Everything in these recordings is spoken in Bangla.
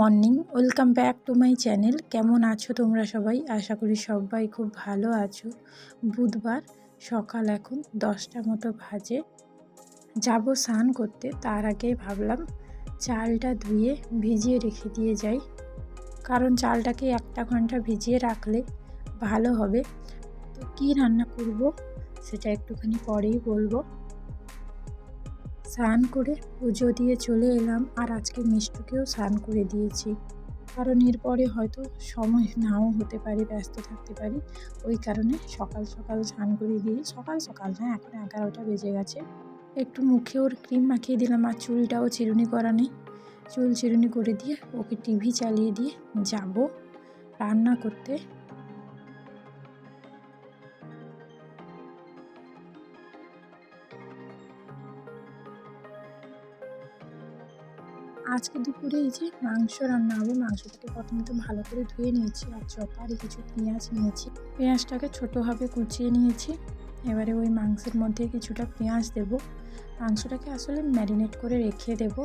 Morning, welcome back to my channel. কেমন আছো তোমরা সবাই? আশা করি সবাই খুব ভালো আছো। বুধবার, সকাল এখন দশটা মতো ভাজে যাব স্নান করতে, তার আগে ভাবলাম চালটা ধুয়ে ভিজিয়ে রেখে দিয়ে যাই। কারণ চালটাকে একটা ঘণ্টা ভিজিয়ে রাখলে ভালো হবে। তো কী রান্না করব, সেটা একটুখানি পরেই বলব। স্নান করে পুজো দিয়ে চলে এলাম আর আজকে মিষ্টুকেও স্নান করে দিয়েছি। কারণ এরপরে হয়তো সময় নাও হতে পারে, ব্যস্ত থাকতে পারি। ওই কারণে সকাল সকাল স্নান করে দিয়ে, সকাল সকাল হ্যাঁ এখন এগারোটা বেজে গেছে। একটু মুখে ওর ক্রিম মাখিয়ে দিলাম আর চুলটাও চিরুনি করা নেই। চুল চিরুনি করে দিয়ে ওকে টিভি চালিয়ে দিয়ে যাব রান্না করতে। আজকে দুপুরে এই যে মাংস রান্না হবে মাংসটাকে প্রথমে তো ভালো করে ধুয়ে নিয়েছি আর চপারে কিছু পেঁয়াজ নিয়েছি। পেঁয়াজটাকে ছোটোভাবে কুচিয়ে নিয়েছি। এবারে ওই মাংসের মধ্যে কিছুটা পেঁয়াজ দেব। মাংসটাকে আসলে ম্যারিনেট করে রেখে দেব।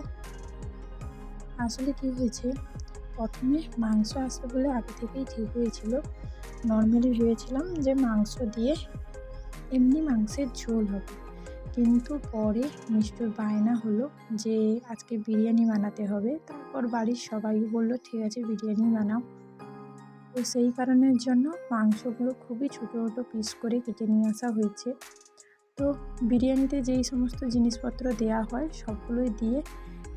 আসলে কি হয়েছে, প্রথমে মাংস আসবে বলে আগে থেকেই ঠিক হয়েছিল। নর্মালি ভেবেছিলাম যে মাংস দিয়ে এমনি মাংসের ঝোল হবে। কিন্তু পরে মিষ্টুর বায়না হলো যে আজকে বিরিয়ানি বানাতে হবে। তারপর বাড়ির সবাই বলল, ঠিক আছে, বিরিয়ানি বানাও। তো সেই কারণের জন্য মাংসগুলো খুবই ছোটো ছোটো পিস করে কেটে নিয়ে আসা হয়েছে। তো বিরিয়ানিতে যেই সমস্ত জিনিসপত্র দেয়া হয়, সবগুলোই দিয়ে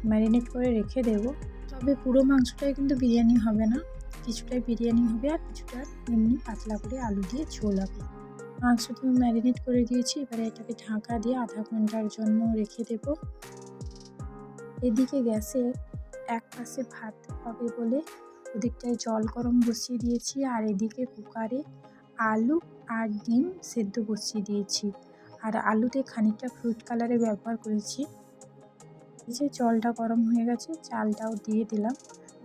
ম্যারিনেট করে রেখে দেব। তবে পুরো মাংসটাই কিন্তু বিরিয়ানি হবে না। কিছুটাই বিরিয়ানি হবে আর কিছুটা এমনি পাতলা করে আলু দিয়ে ঝোল হবে। মাংস তো ম্যারিনেট করে দিয়েছি, এবারে এটাকে ঢাকা দিয়ে আধা ঘণ্টার জন্য রেখে দেব। এদিকে গ্যাসে এক পাশে ভাত হবে বলে ওদিকটায় জল গরম বসিয়ে দিয়েছি, আর এদিকে কুকারে আলু আর ডিম সেদ্ধ বসিয়ে দিয়েছি। আর আলুতে খানিকটা ফ্রুট কালারে ব্যবহার করেছি। এই যে জলটা গরম হয়ে গেছে, চালটাও দিয়ে দিলাম।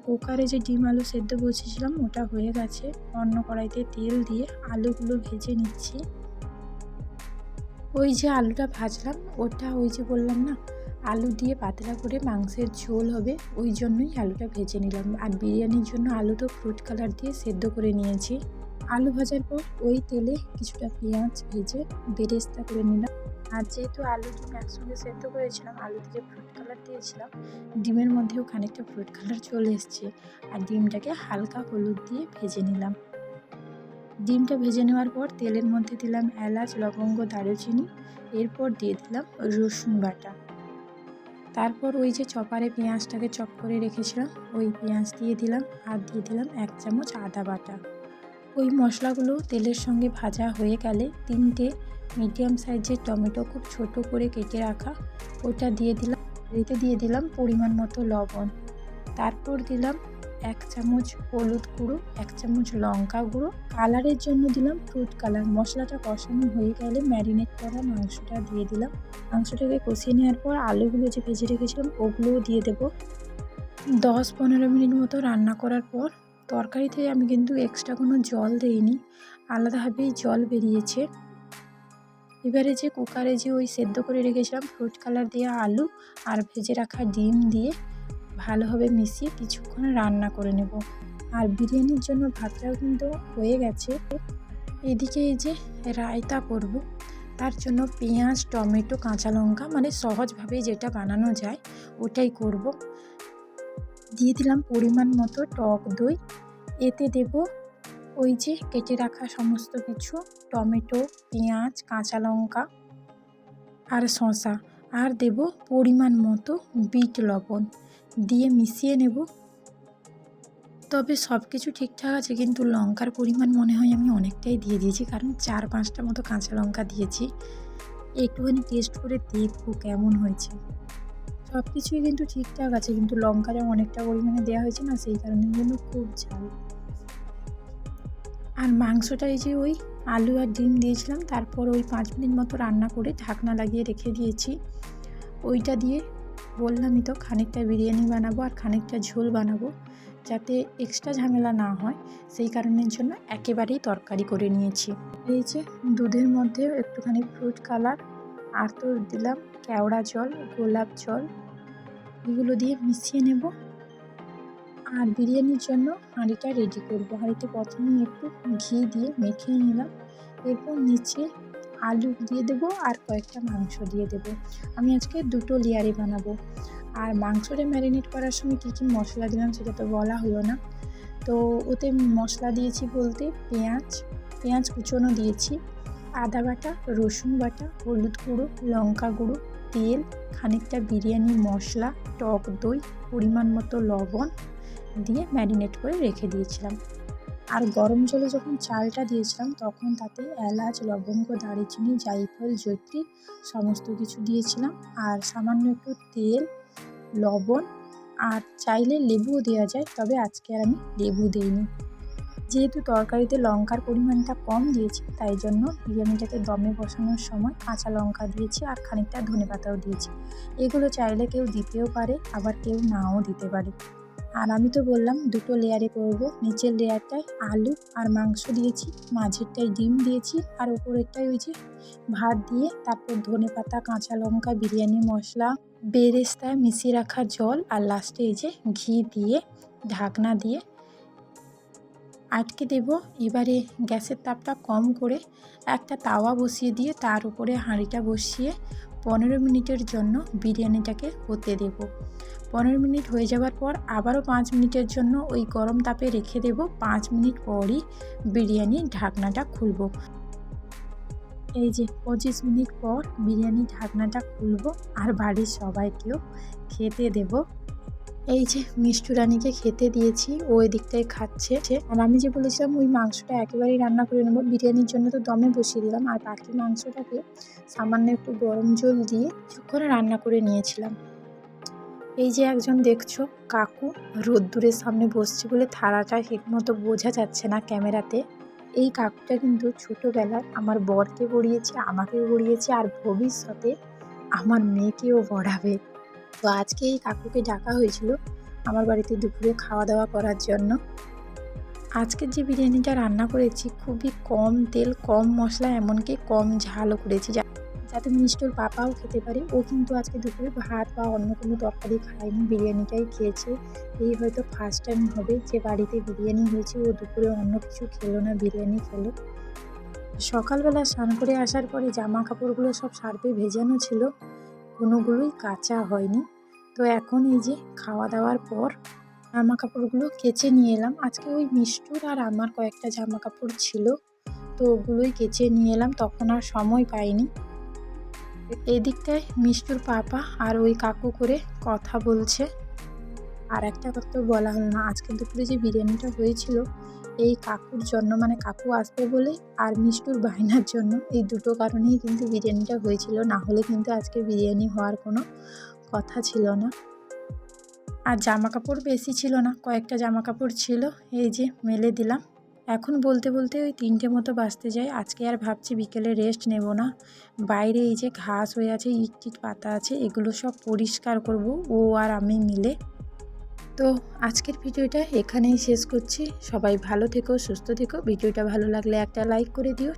কুকারে যে ডিম আলু সেদ্ধ বসিয়েছিলাম ওটা হয়ে গেছে। অন্য কড়াইতে তেল দিয়ে আলুগুলো ভেজে নিচ্ছি। ওই যে আলুটা ভাজলাম, ওটা ওই যে বললাম না, আলু দিয়ে পাতলা করে মাংসের ঝোল হবে, ওই জন্যই আলুটা ভেজে নিলাম। আর বিরিয়ানির জন্য আলু তো ফ্রুট কালার দিয়ে সেদ্ধ করে নিয়েছি। আলু ভাজার পর ওই তেলে কিছুটা পেঁয়াজ ভেজে বেরেস্তা করে নিলাম। আর যেহেতু আলু ডিম একসঙ্গে সেদ্ধ করেছিলাম আলুতে যে ফ্রুট কালার দিয়েছিলাম, ডিমের মধ্যেও খানিকটা ফ্রুট কালার চলে এসছে আর ডিমটাকে হালকা হলুদ দিয়ে ভেজে নিলাম। ডিমটা ভেজে নেওয়ার পর তেলের মধ্যে দিলাম এলাচ, লবঙ্গ, দারুচিনি, এরপর দিয়ে দিলাম রসুন বাটা। তারপর ওই যে চপারে পেঁয়াজটাকে চপ করে রেখেছিলাম, ওই পেঁয়াজ দিয়ে দিলাম আর দিয়ে দিলাম এক চামচ আদা বাটা। ওই মশলাগুলো তেলের সঙ্গে ভাজা হয়ে গেলে তিনটে মিডিয়াম সাইজের টমেটো খুব ছোট করে কেটে রাখা। ওটা দিয়ে দিলাম এতে দিয়ে দিলাম পরিমাণ মতো লবণ। তারপর দিলাম এক চামচ হলুদ গুঁড়ো, এক চামচ লঙ্কা গুঁড়ো। কালারের জন্য দিলাম ফ্রুট কালার। মশলাটা কষানো হয়ে গেলে ম্যারিনেট করা মাংসটা দিয়ে দিলাম। মাংসটাকে কষিয়ে নেওয়ার পর আলুগুলো যে ভেজে রেখেছিলাম ওগুলোও দিয়ে দেব। দশ পনেরো মিনিট মতো রান্না করার পর তরকারিতে আমি কিন্তু এক্সট্রা কোনো জল দিইনি, আলাদাভাবেই জল বেরিয়েছে। এবারে যে কুকারে যে ওই সেদ্ধ করে রেখেছিলাম ফ্রুট কালার দিয়ে আলু আর ভেজে রাখা ডিম দিয়ে ভালোভাবে মিশিয়ে কিছুক্ষণ রান্না করে নেব। আর বিরিয়ানির জন্য ভাতটাও কিন্তু হয়ে গেছে। এদিকে এই যে রায়তা করব, তার জন্য পেঁয়াজ, টমেটো, কাঁচা লঙ্কা মানে সহজভাবে যেটা বানানো যায় ওটাই করব। দিয়ে দিলাম পরিমাণ মতো টক দই। এতে দেব ওই যে কেটে রাখা সমস্ত কিছু, টমেটো, পেঁয়াজ, কাঁচা লঙ্কা আর শসা। আর দেব পরিমাণ মতো বিট লবণ। দিয়ে মিশিয়ে নেব। তবে সব কিছু ঠিকঠাক আছে, কিন্তু লঙ্কার পরিমাণ মনে হয় আমি অনেকটাই দিয়ে দিয়েছি, কারণ চার পাঁচটা মতো কাঁচা লঙ্কা দিয়েছি। একটুখানি টেস্ট করে দেখব কেমন হয়েছে। সব কিছুই কিন্তু ঠিকঠাক আছে, কিন্তু লঙ্কা লঙ্কাটা অনেকটা পরিমাণে দেওয়া হয়েছে না, সেই কারণের জন্য খুব ঝাল। আর মাংসটা এই যে ওই আলু আর ডিম দিয়েছিলাম, তারপর ওই পাঁচ মিনিট মতো রান্না করে ঢাকনা লাগিয়ে রেখে দিয়েছি। ওইটা দিয়ে বললামই তো খানিকটা বিরিয়ানি বানাবো আর খানিকটা ঝোল বানাবো, যাতে এক্সট্রা ঝামেলা না হয়, সেই কারণের জন্য একেবারেই তরকারি করে নিয়েছি। এই যে দুধের মধ্যে একটুখানি ফ্রুট কালার আর তো দিলাম, কেওড়া জল, গোলাপ জল এগুলো দিয়ে মিশিয়ে নেব। আর বিরিয়ানির জন্য হাঁড়িটা রেডি করব। হাঁড়িতে প্রথমে একটু ঘি দিয়ে মেখে নিলাম। এরপর নিচে আলু দিয়ে দেবো আর কয়েকটা মাংস দিয়ে দেবো। আমি আজকে দুটো লেয়ারে বানাবো। আর মাংসটা ম্যারিনেট করার সময় কী কী মশলা দিলাম সেটা তো বলা হলো না। তো ওতে মশলা দিয়েছি বলতে পেঁয়াজ পেঁয়াজ কুচোনো দিয়েছি, আদা বাটা, রসুন বাটা, হলুদ গুঁড়ো, লঙ্কা গুঁড়ো তেল, খানিকটা বিরিয়ানি, মশলা, টক দই, পরিমাণ মতো লবণ দিয়ে ম্যারিনেট করে রেখে দিয়েছিলাম। আর গরম জলে যখন চালটা দিয়েছিলাম, তখন তাতে এলাচ, লবঙ্গ, দারুচিনি, জায়ফল জৈত্রী সমস্ত কিছু দিয়েছিলাম। আর সামান্য একটু তেল, লবণ আর চাইলে লেবুও দেওয়া যায়, তবে আজকে আর আমি লেবু দিইনি। যেহেতু তরকারিতে লঙ্কার পরিমাণটা কম দিয়েছি, তাই জন্য বিরিয়ানিটাকে দমে বসানোর সময় কাঁচা লঙ্কা দিয়েছি আর খানিকটা ধনে পাতাও দিয়েছি। এগুলো চাইলে কেউ দিতেও পারে, আবার কেউ নাও দিতে পারে। আর আমি তো বললাম, দুটো লেয়ারে করব। নিচের লেয়ারটায় আলু আর মাংস দিয়েছি, মাঝেরটায় ডিম দিয়েছি আর ওপরেরটায় ওই যে ভাত দিয়ে তারপর ধনে পাতা, কাঁচা লঙ্কা, বিরিয়ানি মশলা বেরেস্তা মিশিয়ে রাখা জল আর লাস্টে এই যে ঘি দিয়ে ঢাকনা দিয়ে আটকে দেব। এবারে গ্যাসের তাপটা কম করে একটা তাওয়া বসিয়ে দিয়ে তার উপরে হাঁড়িটা বসিয়ে পনেরো মিনিটের জন্য বিরিয়ানিটাকে হতে দেব। পনেরো মিনিট হয়ে যাওয়ার পর আবারও পাঁচ মিনিটের জন্য ওই গরম তাপে রেখে দেব। পাঁচ মিনিট পরই বিরিয়ানির ঢাকনাটা খুলব। এই যে পঁচিশ মিনিট পর বিরিয়ানি ঢাকনাটা খুলব আর বাড়ির সবাইকেও খেতে দেব। এই যে মিষ্টু রানীকে খেতে দিয়েছি, ও দিকটায় খাচ্ছে। আর আমি যে বলেছিলাম ওই মাংসটা একেবারেই রান্না করে নেব। বিরিয়ানির জন্য তো দমে বসিয়ে দিলাম। আর বাকি মাংসটাকে সামান্য একটু গরম জল দিয়ে করে রান্না করে নিয়েছিলাম। এই যে একজন দেখছ, কাকু রোদ্দুরের সামনে বসছে বলে থালাটা ঠিক মতো বোঝা যাচ্ছে না ক্যামেরাতে। এই কাকুটা কিন্তু ছোটোবেলায় আমার বরকে পড়িয়েছে আমাকেও পড়িয়েছে আর ভবিষ্যতে আমার মেয়েকেও পড়াবে তো আজকে এই কাকুকে ডাকা হয়েছিল আমার বাড়িতে দুপুরে খাওয়া দাওয়া করার জন্য। আজকের যে বিরিয়ানিটা রান্না করেছি খুবই কম তেল, কম মশলা, এমনকি কম ঝালও করেছি যাতে মিষ্টুর পাপাও খেতে পারে। ও কিন্তু আজকে দুপুরে ভাত বা অন্য কোনো তরকারি খায়নি, বিরিয়ানিটাই খেয়েছে। এই হয়তো ফার্স্ট টাইম হবে যে বাড়িতে বিরিয়ানি হয়েছে, ও দুপুরে অন্য কিছু খেলো না, বিরিয়ানি খেলো। সকালবেলা স্নান করে আসার পরে জামা কাপড়গুলো সব সার্ফে ভেজানো ছিল। কোনোগুলোই কাঁচা হয়নি। তো এখন এই যে খাওয়া দাওয়ার পর জামা কাপড়গুলো কেচে নিয়ে এলাম। আজকে ওই মিষ্টুর আর আমার কয়েকটা জামা কাপড় ছিল, তো ওগুলোই কেচে নিয়ে এলাম। তখন আর সময় পাইনি। এদিকটায় মিষ্টুর পাপা আর ওই কাকু করে কথা বলছে। আর একটা কথা বলা হলো না। আজকে দুপুরে যে বিরিয়ানিটা হয়েছিল এই কাকুর জন্য মানে কাকু আসবে বলে আর মিষ্টুর বায়নার জন্য, এই দুটো কারণেই কিন্তু বিরিয়ানিটা হয়েছিল। না হলে কিন্তু আজকে বিরিয়ানি হওয়ার কোনো কথা ছিল না। আর জামা কাপড় বেশি ছিল না, কয়েকটা জামা কাপড় ছিল, এই যে মেলে দিলাম। এখন বলতে বলতে ওই তিনটে মতো বাঁচতে যায়। আজকে আর ভাবছি বিকেলে রেস্ট নেব না। বাইরে এই যে ঘাস হয়ে আছে ইট টিট পাতা আছে, এগুলো সব পরিষ্কার করব, ও আর আমি মিলে। তো আজকের ভিডিওটা এখানেই শেষ করছি। সবাই ভালো থেকো, সুস্থ থেকো। ভিডিওটা ভালো লাগলে একটা লাইক করে দিও।